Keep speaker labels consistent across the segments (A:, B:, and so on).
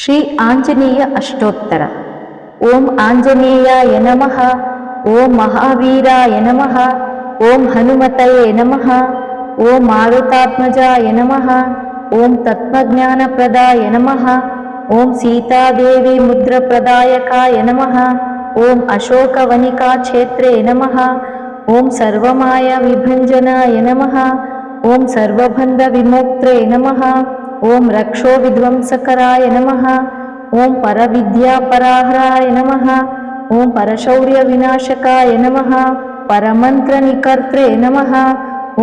A: ಶ್ರೀ ಆಂಜನೇಯ ಅಷ್ಟೋತ್ತರ ಓಂ ಆಂಜನೇಯಾಯ ನಮಃ ಓಂ ಮಹಾವೀರಾಯ ನಮಃ ಓಂ ಹನುಮತಯೇ ನಮಃ ಓಂ ಮಾರುತಾತ್ಮಜಾಯ ನಮಃ ಓಂ ತತ್ವಜ್ಞಾನಪ್ರದಾಯ ನಮಃ ಓಂ ಸೀತಾದೇವಿ ಮುದ್ರಪ್ರದಾಯಕಾಯ ನಮಃ ಓಂ ಅಶೋಕವನಿಕಾಕ್ಷೇತ್ರೇ ನಮಃ ಓಂ ಸರ್ವಮಾಯ ವಿಭಂಜನಾಯ ನಮಃ ಓಂ ಸರ್ವಬಂಧ ವಿಮೋಕ್ತ್ರೇ ನಮಃ ॐ रक्षो विध्वंसकराय नमः। ॐ परविद्यापराहराय नमः। ॐ परशौर्यविनाशकाय नमः। परमन्त्रनिकर्त्रे नमः।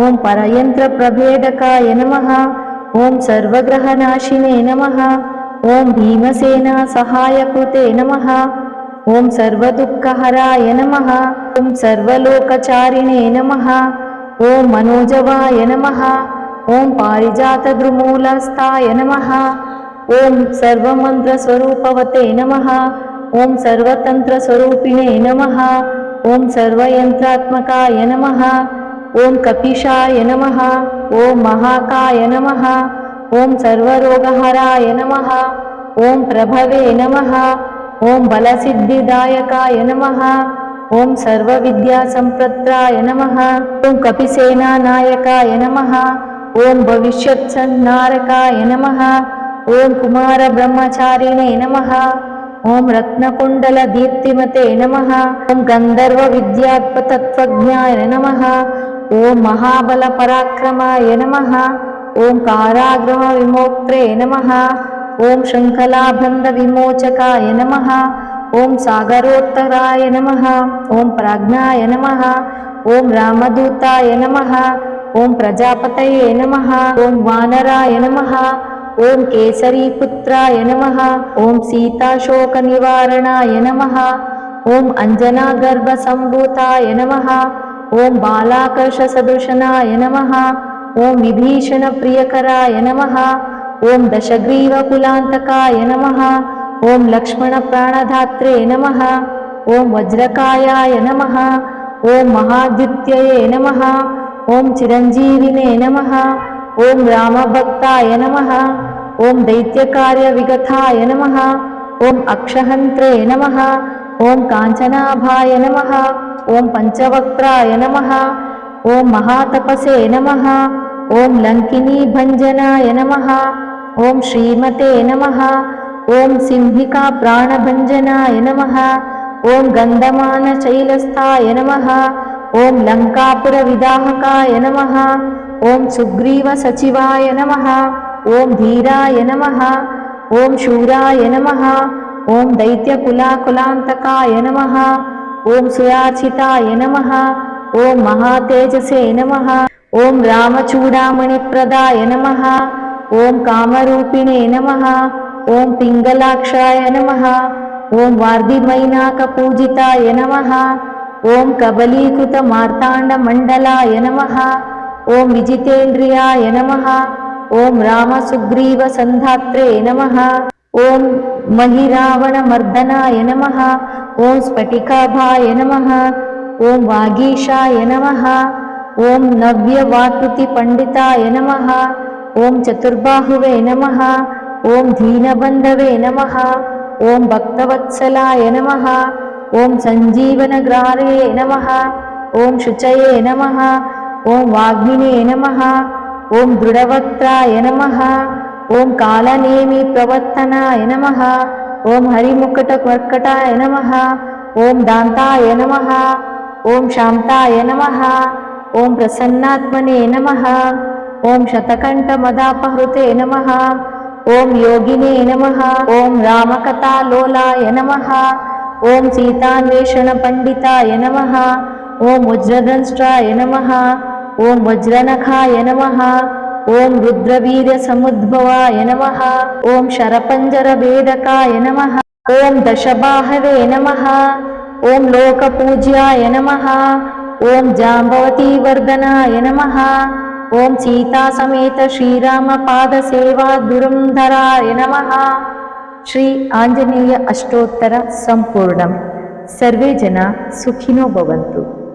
A: ॐ परयन्त्रप्रभेदकाय नमः। ॐ सर्वग्रहनाशिने नमः। ॐ भीमसेनासहायकृते नमः। ॐ सर्वदुःखहराय नमः। ॐ सर्वलोकचारिणे नमः। ॐ मनोजवाय नमः। ॐ पारिजातदृमूलास्थाय नमः ॐ सर्वमन्त्रस्वरूपवते नमः ॐ सर्वतन्त्रस्वरूपिणे नमः ॐ सर्वयन्त्रात्मकाय नमः ॐ कपिशाय नमः ॐ महाकाय नमः ॐ सर्वरोगहराय नमः ॐ प्रभवे नमः ॐ बलसिद्धिदायकाय नमः ॐ सर्वविद्यासम्प्रत्राय नमः ॐ कपिसेनानायकाय नमः ఓం భవిష్యత్ సన్నారకాయ నమ. ఓం కుమార బ్రహ్మచారిణే నమ. ఓం రత్నకుండల దీప్తిమతే నమ. ఓం గంధర్వ విద్యాత్మతత్వజ్ఞాయ నమ. ఓం మహాబల పరాక్రమాయ నమ. ఓం కారాగ్రమ విమోక్త్రే నమ. ఓం శృంఖలాభంద విమోచకాయ నమ. ఓం సాగరోత్తరాయ నమ. ఓం ప్రాజ్ఞాయ నమ. ఓం రామదూతాయ నమ. ॐ प्रजापतये नमः ॐ वानराय नमः ॐ केसरीपुत्राय नमः ॐ सीताशोकनिवारणाय नमः ॐ अञ्जनागर्भसम्भूताय नमः ॐ बालाकर्षसदूषणाय नमः ॐ विभीषणप्रियकराय नमः ॐ दशग्रीवकुलान्तकाय नमः ॐ लक्ष्मणप्राणधात्रे नमः ॐ वज्रकायाय नमः ॐ महाद्युत्यये नमः ॐ चिरञ्जीविने नमः ॐ रामभक्ताय नमः ॐ दैत्यकार्यविगताय नमः ॐ अक्षहन्त्रे नमः ॐ काञ्चनाभाय नमः ॐ पञ्चवक्त्राय नमः ॐ महातपसे नमः ॐ लङ्किनीभञ्जनाय नमः ॐ श्रीमते नमः ॐ सिन्हिकाप्राणभञ्जनाय नमः ॐ गन्धमानशैलस्थाय नमः ॐ लङ्कापुरविदाहकाय नमः ॐ सुग्रीवसचिवाय नमः ॐ धीराय नमः ॐ शूराय नमः ॐ दैत्यकुलाकुलान्तकाय नमः ॐ सुराचिताय नमः ॐ महातेजसे नमः ॐ रामचूडामणिप्रदाय नमः ॐ कामरूपिणे नमः ॐ पिङ्गलाक्षाय नमः ॐ वार्धिमैनाकपूजिताय नमः ஓம் கபலீகிருத மார்த்தாண்ட மண்டலாய நமஹா ஓம் விஜிதேந்திரியாய நமஹா ஓம் ராமசுக்ரீவ சந்தாத்ரே நமஹா ஓம் महिरावणमर्दनाय नमः ॐ स्फटिकाभाय नमः ॐ वागीशाय नमः ॐ नव्यवाकृतिपण्डिताय नमः ॐ चतुर्बाहुवे नमः ॐ दीनबन्धवे नमः ॐ भक्तवत्सलाय नमः ॐ सञ्जीवनग्रारये नमः ॐ शुचये नमः ॐ वाग्मिने नमः ॐ दृढवक्त्राय नमः ॐ कालनेमिप्रवर्तनाय नमः ॐ हरिमुकुटमर्कटाय नमः ॐ दान्ताय नमः ॐ शान्ताय नमः ॐ प्रसन्नात्मने नमः ॐ शतकण्ठमदापहृते नमः ॐ योगिने नमः ॐ रामकथालोलाय नमः ॐ सीतान्वेषणपण्डिताय नमः। ॐ वज्रदंष्ट्राय नमः। ॐ वज्रनखाय नमः। ॐ रुद्रवीर्यसमुद्भवाय नमः। ॐ शरपञ्जरभेदकाय नमः। ॐ दशबाहवे नमः। ॐ लोकपूज्याय नमः। ॐ जाम्बवतीवर्धनाय नमः। ॐ सीतासमेत श्रीरामपादसेवादुरुन्धराय नमः। ಶ್ರೀ ಆಂಜನೇಯ ಅಷ್ಟೋತ್ತರ ಸಂಪೂರ್ಣಂ. ಸರ್ವೇ ಜನ ಸುಖಿನೋ ಭವಂತು.